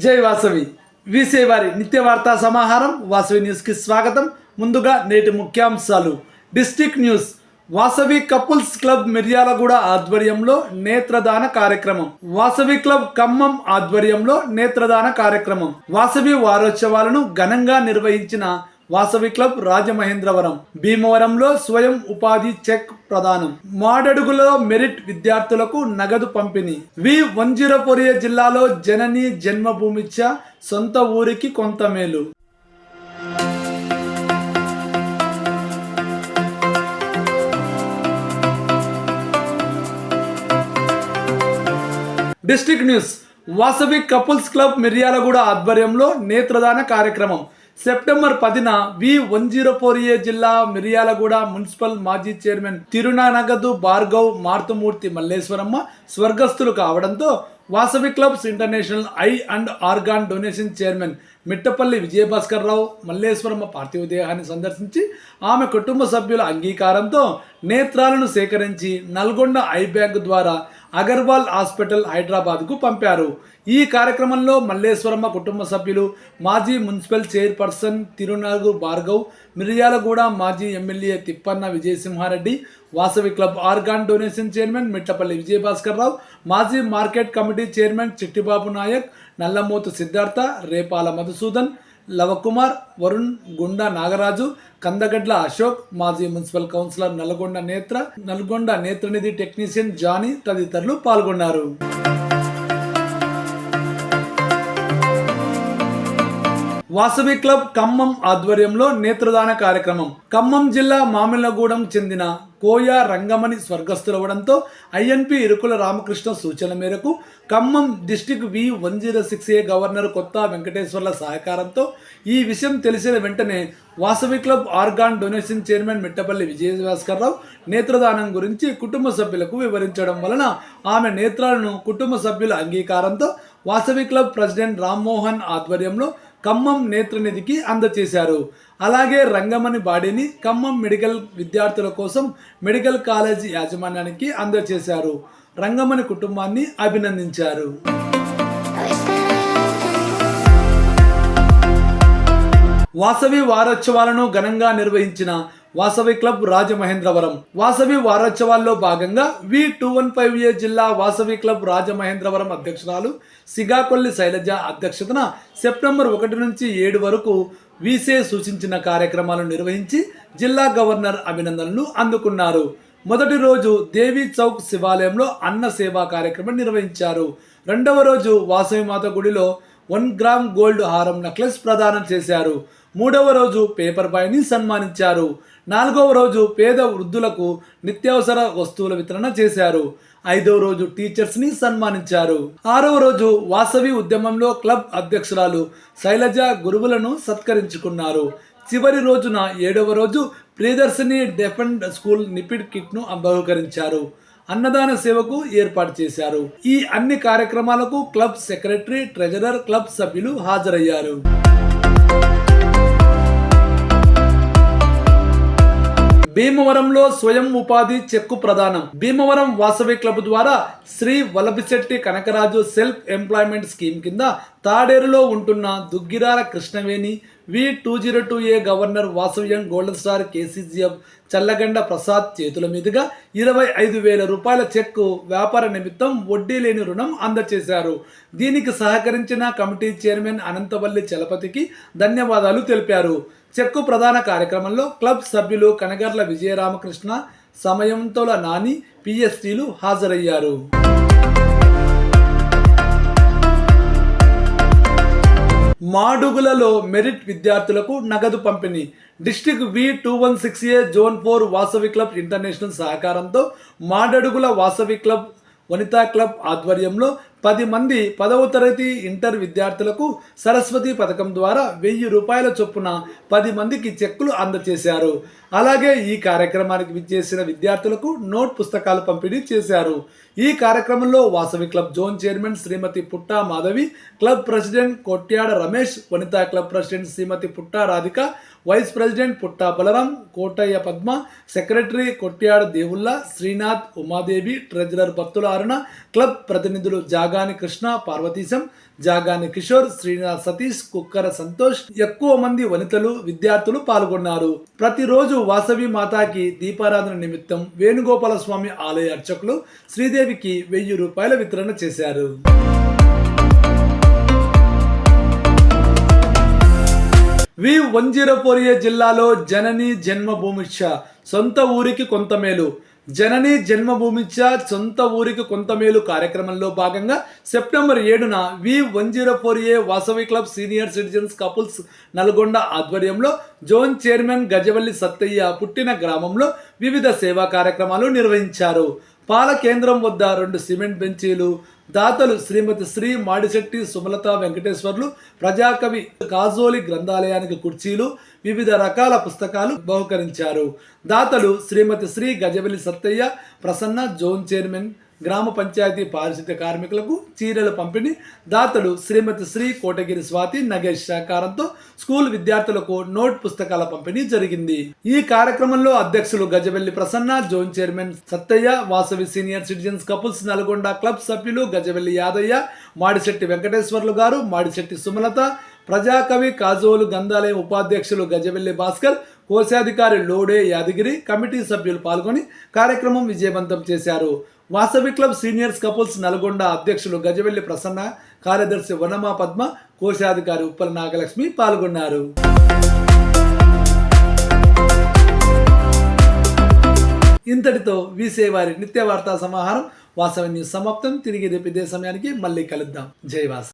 జై వాసవి. వీసే వారి నిత్య వార్తా సమాహారం వాసవి న్యూస్కి స్వాగతం. ముందుగా నేటి ముఖ్యాంశాలు. District news. Vasavi couples club Miryalaguda ఆధ్వర్యంలో నేత్రదాన కార్యక్రమం. వాసవి క్లబ్ ఖమ్మం ఆధ్వర్యంలో నేత్రదాన కార్యక్రమం. వాసవి వారోత్సవాలను ఘనంగా నిర్వహించిన వాసవి క్లబ్ రాజమహేంద్రవరం. భీమవరంలో స్వయం ఉపాధి చెక్ ప్రదానం. మాడడుగులో మెరిట్ విద్యార్థులకు నగదు పంపిణీ. V one zero four A జిల్లాలో జనని జన్మభూమిచ్చ సొంత ఊరికి కొంత మేలు. District news. Vasavi couples club Miryalaguda ఆధ్వర్యంలో నేత్రదాన కార్యక్రమం. సెప్టెంబర్ పదిన V one zero four A జిల్లా మిర్యాలగూడ మున్సిపల్ మాజీ చైర్మన్ తిరునానగదు భార్గవ్ మార్తమూర్తి మల్లేశ్వరమ్మ స్వర్గస్థులు కావడంతో Vasavi clubs international eye and organ donation chairman Mittapalli Vijayabhaskar Rao Malleswaramma పార్థివ దేహాన్ని సందర్శించి ఆమె కుటుంబ సభ్యుల అంగీకారంతో నేత్రాలను సేకరించి నల్గొండ ఐ బ్యాంక్ ద్వారా అగర్వాల్ హాస్పిటల్ హైదరాబాద్కు పంపారు. ఈ కార్యక్రమంలో మల్లేశ్వరమ్మ కుటుంబ సభ్యులు మాజీ మున్సిపల్ చైర్పర్సన్ తిరునాగు భార్గవ్ మిర్యాలగూడ మాజీ MLA Tippanna Vijayasimhareddy Vasavi club organ donation chairman Mittapalli Vijayabhaskar Rao మాజీ market committee chairman Chittibabu Naik Nallamothu Siddhartha Repala Madhusudan Lavakumar Varun Gunda Nagaraju Kandagadla Ashok మాజీ మున్సిపల్ కౌన్సిలర్ నల్గొండ నేత్ర నల్గొండ నేత్రనిధి టెక్నీషియన్ జానీ తదితరులు పాల్గొన్నారు. Vasavi club Khammam ఆధ్వర్యంలో నేత్రదాన కార్యక్రమం. ఖమ్మం జిల్లా మామిళ్ళగూడెం చెందిన కోయ రంగమణి స్వర్గస్థులవడంతో ఐఎన్పి ఇరుకుల రామకృష్ణ సూచన మేరకు Khammam district V one zero six A governor కొత్త వెంకటేశ్వర్ల సహకారంతో ఈ విషయం తెలిసిన వెంటనే Vasavi club organ donation chairman Mittapalli Vijayabhaskar Rao నేత్రదానం గురించి కుటుంబ సభ్యులకు వివరించడం వలన ఆమె నేత్రాలను కుటుంబ సభ్యుల అంగీకారంతో వాసవి క్లబ్ ప్రెసిడెంట్ రామ్మోహన్ ఆధ్వర్యంలో ఖమ్మం నేత్రనిధికి అందజేశారు అలాగే రంగమణి బాడీని ఖమ్మం మెడికల్ విద్యార్థుల కోసం మెడికల్ కాలేజీ యాజమాన్యానికి అందజేశారు రంగమణి కుటుంబాన్ని అభినందించారు. వాసవి వారోత్సవాలను ఘనంగా నిర్వహించిన వాసవి క్లబ్ రాజమహేంద్రవరం. వాసవి వారోత్సవాల్లో భాగంగా V two one five A జిల్లా వాసవి క్లబ్ రాజమహేంద్రవరం అధ్యక్షురాలు సిగాకొల్లి శైలజ అధ్యక్షతన సెప్టెంబర్ ఒకటి నుంచి ఏడు వరకు వీసే సూచించిన కార్యక్రమాలు నిర్వహించి జిల్లా గవర్నర్ అభినందనలు అందుకున్నారు. మొదటి రోజు దేవి చౌక్ శివాలయంలో అన్న సేవా కార్యక్రమం నిర్వహించారు. రెండవ రోజు వాసవి మాత గుడిలో వన్ గ్రామ్ గోల్డ్ హారం నెక్లెస్ ప్రదానం చేశారు. మూడవ రోజు పేపర్ బాయ్ని సన్మానించారు. నాలుగవ రోజు పేద వృద్ధులకు నిత్యావసర వస్తువుల వితరణ చేశారు. ఐదవ రోజు టీచర్స్ని సన్మానించారు. ఆరవ రోజు వాసవి ఉద్యమంలో క్లబ్ అధ్యక్షురాలు శైలజ గురువులను సత్కరించుకున్నారు. చివరి రోజున ఏడవ రోజు ప్రియదర్శిని డెఫెండ్ స్కూల్ నిపిడ్ కిట్ను బహుకరించారు అన్నదాన సేవకు ఏర్పాటు చేశారు. ఈ అన్ని కార్యక్రమాలకు క్లబ్ సెక్రటరీ ట్రెజరర్ క్లబ్ సభ్యులు హాజరయ్యారు. భీమవరంలో స్వయం ఉపాధి చెక్కు ప్రదానం. భీమవరం వాసవి క్లబ్ ద్వారా Shri Valabhisetti Kanakaraju self employment scheme కింద తాడేరులో ఉంటున్న Duggirala Krishnaveni V two zero two A governor Vasavyam golden star KCGF Challaganda Prasad చేతుల మీదుగా ఇరవై ఐదు వేల రూపాయల చెక్కు వ్యాపార నిమిత్తం వడ్డీ లేని రుణం అందజేశారు దీనికి సహకరించిన కమిటీ చైర్మన్ అనంతవల్లి చలపతికి ధన్యవాదాలు తెలిపారు. చెక్కు ప్రధాన కార్యక్రమంలో క్లబ్ సభ్యులు కనగర్ల విజయరామకృష్ణ సమయంతోల నాని పిఎస్టీలు హాజరయ్యారు. మాడుగులలో మెరిట్ విద్యార్థులకు నగదు పంపిణీ. District V two one six A zone four Vasavi club international సహకారంతో మాడడుగుల వాసవి క్లబ్ వనితా క్లబ్ ఆధ్వర్యంలో పది మంది పదవ తరగతి ఇంటర్ విద్యార్థులకు సరస్వతి పథకం ద్వారా వెయ్యి రూపాయల చొప్పున పది మందికి చెక్కులు అందజేశారు. అలాగే ఈ కార్యక్రమానికి విచ్చేసిన విద్యార్థులకు నోట్ పుస్తకాలు పంపిణీ చేశారు. ఈ కార్యక్రమంలో Vasavi club zone chairman Shrimati Putta Madhavi club president Kotyada Ramesh Vanitha club president Shrimati Putta Radhika vice president Putta Balaram Kotaiah Padma secretary Kotyada Devulla Srinath Umadevi treasurer Bhaktula Aruna club ప్రతినిధులు జాగాని కృష్ణ పార్వతీశం జాగాని కిషోర్ శ్రీనాథ్ సతీష్ కుక్కర సంతోష్ ఎక్కువ మంది వనితలు విద్యార్థులు పాల్గొన్నారు. ప్రతిరోజు వాసవి మాతాకి దీపారాధన నిమిత్తం వేణుగోపాల స్వామి ఆలయ అర్చకులు శ్రీదేవికి వెయ్యి రూపాయల వితరణ చేశారు. V one zero four A జిల్లాలో జనని జన్మభూమిచ్చ సొంత ఊరికి కొంత మేలు. జనని జన్మభూమిచ్చ సొంత ఊరికి కొంత మేలు కార్యక్రమంలో భాగంగా సెప్టెంబర్ ఏడున V one zero four A Vasavi club senior citizens couples Nalgonda ఆధ్వర్యంలో జోన్ చైర్మన్ గజవల్లి సత్తయ్య పుట్టిన గ్రామంలో వివిధ సేవా కార్యక్రమాలు నిర్వహించారు. పాల కేంద్రం వద్ద రెండు సిమెంట్ బెంచీలు దాతలు శ్రీమతి శ్రీ మాడిశెట్టి సుమలత వెంకటేశ్వర్లు ప్రజాకవి కాజోలి గ్రంథాలయానికి కుర్చీలు వివిధ రకాల పుస్తకాలు బహుకరించారు. దాతలు శ్రీమతి శ్రీ గజవెల్లి సత్తయ్య ప్రసన్న జోన్ చైర్మన్ గ్రామ పంచాయతీ పారిశుద్ధ్య కార్మికులకు చీరల పంపిణీ దాతలు శ్రీమతి శ్రీ కోటగిరి స్వాతి నగేష్ సహకారంతో స్కూల్ విద్యార్థులకు నోట్ పుస్తకాల పంపిణీ జరిగింది. ఈ కార్యక్రమంలో అధ్యక్షులు Gajavelli Prasanna zone chairman Sattaiah Vasavi senior citizens couples Nalgonda club సభ్యులు గజవెల్లి యాదయ్య మాడిశెట్టి వెంకటేశ్వర్లు గారు మాడిశెట్టి సుమలత ప్రజాకవి కాజోలు గంధాలయం ఉపాధ్యక్షులు గజవెల్లి భాస్కర్ కోశాధికారి లోడే యాదగిరి కమిటీ సభ్యులు పాల్గొని కార్యక్రమం విజయవంతం చేశారు. Vasavi club seniors couples Nalgonda అధ్యక్షులు గజవెల్లి ప్రసన్న కార్యదర్శి వనమా పద్మ కోశాధికారి ఉప్పల నాగలక్ష్మి పాల్గొన్నారు. ఇంతటితో వీసేవారి నిత్య వార్తా సమాహారం. వాసవి న్యూస్ సమాప్తం. తిరిగి రేపు ఇదే సమయానికి మళ్ళీ కలుద్దాం. జై వాసవి.